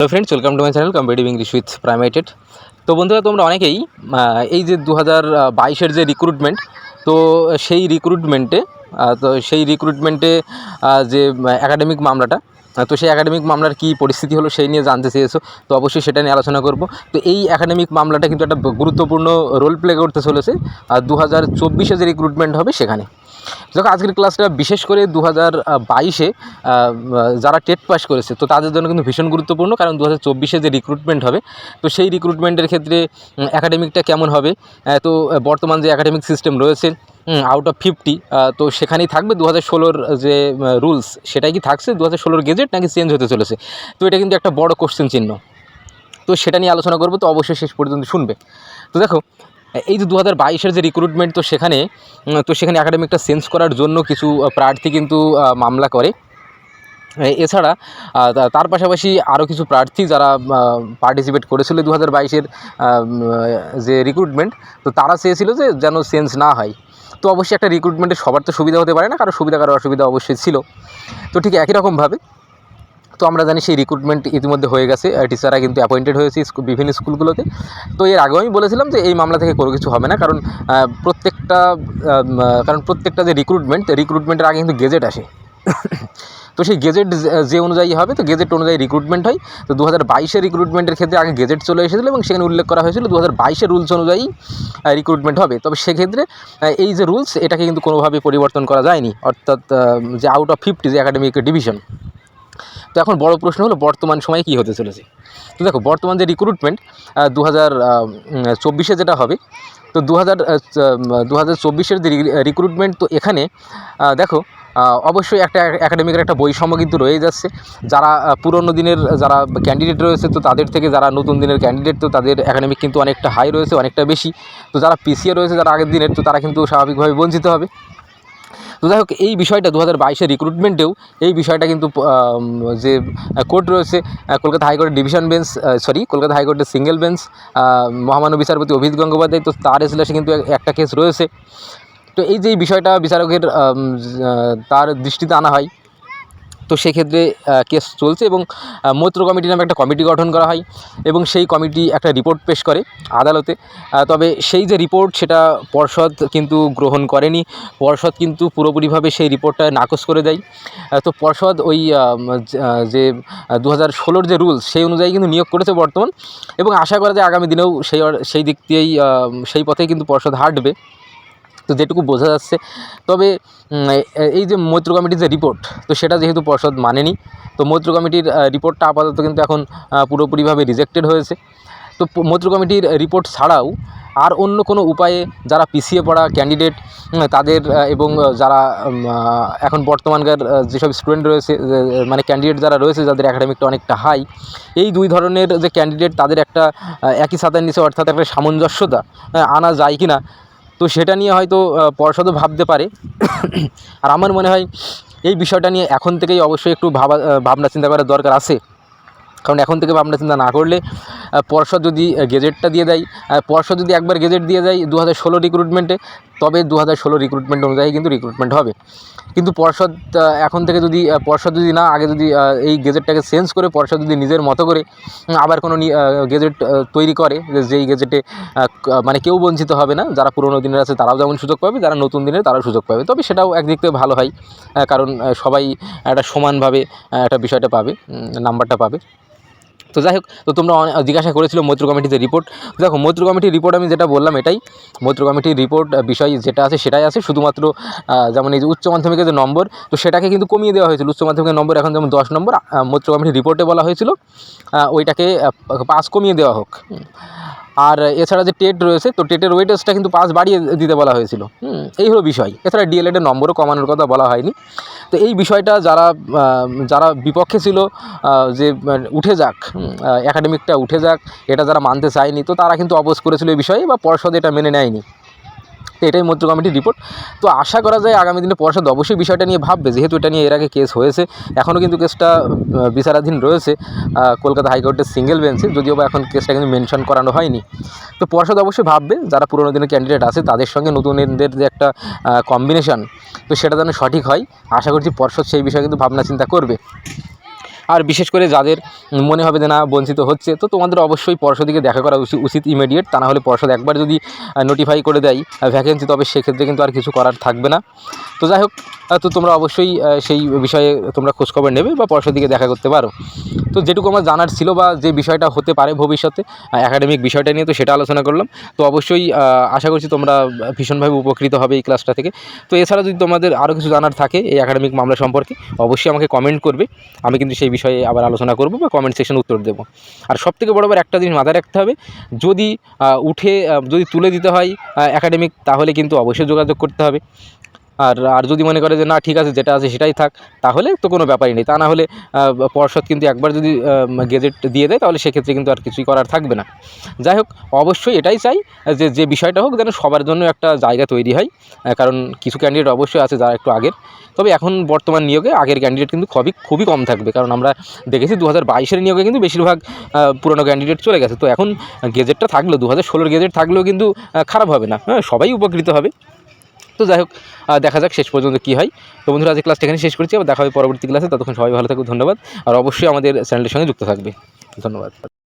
Hello friends welcome to my channel competitive English with primated তো বন্ধুরা, তোমরা অনেকেই এই যে দু হাজার বাইশের যে রিক্রুটমেন্ট তো সেই রিক্রুটমেন্টে তো সেই রিক্রুটমেন্টে যে একাডেমিক মামলাটা তো সেই একাডেমিক মামলার কী পরিস্থিতি হলো সেই নিয়ে জানতে চেয়েছো, তো অবশ্যই সেটা নিয়ে আলোচনা করব। তো এই একাডেমিক মামলাটা কিন্তু একটা গুরুত্বপূর্ণ রোল প্লে করতে চলেছে, আর দু হাজার চব্বিশে যে রিক্রুটমেন্ট হবে সেখানে। দেখো, আজকের ক্লাসটা বিশেষ করে দু হাজার বাইশে যারা টেট পাস করেছে, তো তাদের জন্য কিন্তু ভীষণ গুরুত্বপূর্ণ, কারণ দু হাজার চব্বিশে যে রিক্রুটমেন্ট হবে, তো সেই রিক্রুটমেন্টের ক্ষেত্রে অ্যাকাডেমিকটা কেমন হবে? তো বর্তমান যে অ্যাকাডেমিক সিস্টেম রয়েছে আউট অফ ফিফটি তো সেখানেই থাকবে দু হাজার ষোলোর যে রুলস সেটাই কি থাকছে? দু হাজার ষোলোর গেজেট নাকি চেঞ্জ হতে চলেছে? তো এটা কিন্তু একটা বড় কোশ্চেন চিহ্ন। তো সেটা নিয়ে আলোচনা করব, তো অবশ্যই শেষ পর্যন্ত শুনবে। তো দেখো এই যে দু হাজার বাইশের যে রিক্রুটমেন্ট তো সেখানে তো সেখানে একাডেমিকটা চেঞ্জ করার জন্য কিছু প্রার্থী কিন্তু মামলা করে। এছাড়া তার পাশাপাশি আরও কিছু প্রার্থী যারা পার্টিসিপেট করেছিল দু হাজার বাইশের যে রিক্রুটমেন্ট তো তারা চেয়েছিল যে যেন চেঞ্জ না হয়। তো অবশ্যই একটা রিক্রুটমেন্টের সবার তো সুবিধা হতে পারে না, কারও সুবিধা, কারও অসুবিধা অবশ্যই ছিল। তো ঠিক একই রকমভাবে তো আমরা জানি সেই রিক্রুটমেন্ট ইতিমধ্যে হয়ে গেছে। টিচাররা কিন্তু অ্যাপয়েন্টেড হয়েছে বিভিন্ন স্কুলগুলোতে। তো এর আগেও আমি বলেছিলাম যে এই মামলা থেকে কোনো কিছু হবে না। কারণ প্রত্যেকটা কারণ প্রত্যেকটা যে রিক্রুটমেন্ট রিক্রুটমেন্টের আগে কিন্তু গেজেট আসে। তো সেই গেজেট যে অনুযায়ী হবে, তো গেজেট অনুযায়ী রিক্রুটমেন্ট হয়। তো দু হাজার বাইশের রিক্রুটমেন্টের ক্ষেত্রে আগে গেজেট চলে এসেছিল এবং সেখানে উল্লেখ করা হয়েছিল দু হাজার বাইশের রুলস অনুযায়ী রিক্রুটমেন্ট হবে। তবে সেক্ষেত্রে এই যে রুলস এটাকে কিন্তু কোনোভাবে পরিবর্তন করা যায়নি। অর্থাৎ যে আউট অফ ফিফটি যে একাডেমিক ডিভিশন তো এখন বড় প্রশ্ন হলো, বর্তমান সময়ে কী হতে চলেছে? তো দেখো, বর্তমান যে রিক্রুটমেন্ট দু হাজার চব্বিশে যেটা হবে, তো দু হাজার দু হাজার চব্বিশের যে রিক্রুটমেন্ট তো এখানে দেখো অবশ্যই একটা একাডেমিকের একটা বৈষম্য কিন্তু রয়ে যাচ্ছে। যারা পুরনো দিনের যারা ক্যান্ডিডেট রয়েছে, তো তাদের থেকে যারা নতুন দিনের ক্যান্ডিডেট তো তাদের একাডেমিক কিন্তু অনেকটা হাই রয়েছে, অনেকটা বেশি। তো যারা পিছিয়ে রয়েছে, যারা আগের দিনের, তো তারা কিন্তু স্বাভাবিকভাবে বঞ্চিত হবে। তো যাই হোক, এই বিষয়টা দু হাজার বাইশের রিক্রুটমেন্টেও এই বিষয়টা কিন্তু যে কোর্ট রয়েছে কলকাতা হাইকোর্টের ডিভিশন বেঞ্চ সরি কলকাতা হাইকোর্টের সিঙ্গেল বেঞ্চ মহামান্য বিচারপতি অভিজিৎ গঙ্গোপাধ্যায় তো তার এসলাসে কিন্তু একটা কেস রয়েছে। তো এই যে বিষয়টা বিচারকের তার দৃষ্টিতে আনা হয় তো সেক্ষেত্রে কেস চলছে এবং মৈত্র কমিটি নামে একটা কমিটি গঠন করা হয় এবং সেই কমিটি একটা রিপোর্ট পেশ করে আদালতে। তবে সেই যে রিপোর্ট সেটা পর্ষদ কিন্তু গ্রহণ করেনি। পর্ষদ কিন্তু পুরোপুরিভাবে সেই রিপোর্টটা নাকচ করে দেয়। তো পর্ষদ ওই যে- দু হাজার ষোলোর যে রুলস সেই অনুযায়ী কিন্তু নিয়োগ করেছে বর্তমান এবং আশা করা যায় আগামী দিনেও সেই সেই দিক দিয়েই সেই পথেই কিন্তু পর্ষদ হাঁটবে। তো যেটুকু বোঝা যাচ্ছে। তবে এই যে মৈত্র কমিটির যে রিপোর্ট তো সেটা যেহেতু পর্ষদ মানেনি, তো মৈত্র কমিটির রিপোর্টটা আপাতত কিন্তু এখন পুরোপুরিভাবে রিজেক্টেড হয়েছে। তো মৈত্র কমিটির রিপোর্ট ছাড়াও আর অন্য কোনো উপায়ে যারা পিছিয়ে পড়া ক্যান্ডিডেট তাদের এবং যারা এখন বর্তমানকার যেসব স্টুডেন্ট রয়েছে মানে ক্যান্ডিডেট যারা রয়েছে, যাদের একাডেমিকটা অনেকটা হাই এই দুই ধরনের যে ক্যান্ডিডেট তাদের একটা একই ছাতার নিচে, অর্থাৎ একটা সামঞ্জস্যতা আনা যায় কি না তো সেটা নিয়ে হয়তো পর্ষদও ভাবতে পারে। আর আমার মনে হয়, এই বিষয়টা নিয়ে এখন থেকেই অবশ্যই একটু ভাবা ভাবনা চিন্তা করার দরকার আছে। কারণ এখন থেকে ভাবনা চিন্তা না করলে পর্ষদ যদি গেজেটটা দিয়ে দেয় পর্ষদ যদি একবার গেজেট দিয়ে দেয় দু হাজার ষোলো রিক্রুটমেন্টে তবে দু হাজার ষোলো রিক্রুটমেন্ট অনুযায়ী কিন্তু রিক্রুটমেন্ট হবে। কিন্তু পর্ষদ এখন থেকে যদি পর্ষদ যদি না, আগে যদি এই গেজেটটাকে চেঞ্জ করে, পর্ষদ যদি নিজের মতো করে আবার কোনো গেজেট তৈরি করে যেই গেজেটে মানে কেউ বঞ্চিত হবে না, যারা পুরোনো দিনের আছে, তারাও যেমন সুযোগ পাবে, যারা নতুন দিনের, তারাও সুযোগ পাবে। তবে সেটাও একদিক থেকে ভালো হয় কারণ সবাই একটা সমানভাবে একটা বিষয়টা পাবে নাম্বারটা পাবে। তো যাই হোক, তো তোমরা জিজ্ঞাসা করেছিলো মৈত্র কমিটিতে রিপোর্ট দেখো, মৈত্র কমিটির রিপোর্ট আমি যেটা বললাম এটাই। মৈত্র কমিটির রিপোর্ট বিষয় যেটা আছে সেটাই আছে। শুধুমাত্র যেমন এই যে উচ্চ মাধ্যমিকের যে নম্বর, তো সেটাকে কিন্তু কমিয়ে দেওয়া হয়েছিল। উচ্চ মাধ্যমিকের নম্বর এখন যেমন দশ নম্বর মৈত্র কমিটির রিপোর্টে বলা হয়েছিল। ওইটাকে পাস কমিয়ে দেওয়া হোক। আর এছাড়া যে টেট রয়েছে তো টেটের ওয়েটেজটা কিন্তু পাস বাড়িয়ে দিতে বলা হয়েছিল। এই হলো বিষয়। এছাড়া ডিএলএডের নম্বরও কমানোর কথা বলা হয়নি। তো এই বিষয়টা যারা যারা বিপক্ষে ছিল যে উঠে যাক একাডেমিকটা উঠে যাক এটা যারা মানতে চায়নি তো তারা কিন্তু অবোধ করেছিল এই বিষয়ে বা পর্ষদ এটা মেনে নেয়নি। এটাই মৈত্র কমিটির রিপোর্ট তো আশা করা যায় আগামী দিনে পর্ষদ অবশ্যই বিষয়টা নিয়ে ভাববে, যেহেতু এটা নিয়ে এর আগে কেস হয়েছে। এখনও কিন্তু কেসটা বিচারাধীন রয়েছে। কলকাতা হাইকোর্টের সিঙ্গেল বেঞ্চে যদিও বা এখন কেসটা কিন্তু মেনশন করানো হয়নি। তো পর্ষদ অবশ্যই ভাববে, যারা পুরোনো দিনের ক্যান্ডিডেট আছে, তাদের সঙ্গে নতুনদের যে একটা কম্বিনেশন তো সেটা যেন সঠিক হয়। আশা করছি পর্ষদ সেই বিষয়ে কিন্তু ভাবনা চিন্তা করবে। আর বিশেষ করে যাদের মনে হবে যে না বঞ্চিত হচ্ছে, তো তোমাদের অবশ্যই পর্ষদিকে দেখা করা উচিত ইমিডিয়েট তা না হলে পর্ষদ একবার যদি নোটিফাই করে দেয় ভ্যাকেন্সি তবে সেক্ষেত্রে কিন্তু আর কিছু করার থাকবে না। তো যাই হোক তো তোমরা অবশ্যই সেই বিষয়ে তোমরা খোঁজখবর নেবে বা পর্ষদিকে দেখা করতে পারো। তো যেটুকু আমার জানার ছিল বা যে বিষয়টা হতে পারে ভবিষ্যতে একাডেমিক বিষয়টা নিয়ে তো সেটা আলোচনা করলাম। তো অবশ্যই আশা করছি তোমরা ভীষণভাবে উপকৃত হবে এই ক্লাসটা থেকে। তো এছাড়া যদি তোমাদের আরও কিছু জানার থাকে এই একাডেমিক মামলা সম্পর্কে, অবশ্যই আমাকে কমেন্ট করবে। আমি কিন্তু সেই বিষয়ে আবার আলোচনা করব বা কমেন্ট সেকশন উত্তর দেব। আর সব থেকে বড় বড় একটা জিনিস মাথায় রাখতে হবে, যদি উঠে যদি তুলে দিতে হয় একাডেমিক তাহলে কিন্তু অবশ্যই যোগাযোগ করতে হবে। আর আর যদি মনে করে যে না, ঠিক আছে, যেটা আছে সেটাই থাক, তাহলে তো কোনো ব্যাপারই নেই। তা না হলে পর্ষদ কিন্তু একবার যদি গেজেট দিয়ে দেয়, তাহলে সেক্ষেত্রে কিন্তু আর কিছুই করার থাকবে না। যাই হোক, অবশ্যই এটাই চাই, যে যে বিষয়টা হোক যেন সবার জন্য একটা জায়গা তৈরি হয়। কারণ কিছু ক্যান্ডিডেট অবশ্যই আছে যারা একটু আগের। তবে এখন বর্তমান নিয়োগে আগের ক্যান্ডিডেট কিন্তু খুবই খুবই কম থাকবে। কারণ আমরা দেখেছি দু হাজার বাইশের নিয়োগে কিন্তু বেশিরভাগ পুরনো ক্যান্ডিডেট চলে গেছে। তো এখন গেজেটটা থাকলেও দু হাজার ষোলোর গেজেট থাকলেও কিন্তু খারাপ হবে না। হ্যাঁ সবাই উপকৃত হবে। তো যাই হোক দেখা যাক শেষ পর্যন্ত কী হয়। তো বন্ধুরা, আজকে ক্লাসটা এখানে শেষ করছি। আবার দেখা হবে পরবর্তী ক্লাসে ততক্ষণ সবাই ভালো থাকবে ধন্যবাদ। আর অবশ্যই আমাদের চ্যানেলের সঙ্গে যুক্ত থাকবে। ধন্যবাদ।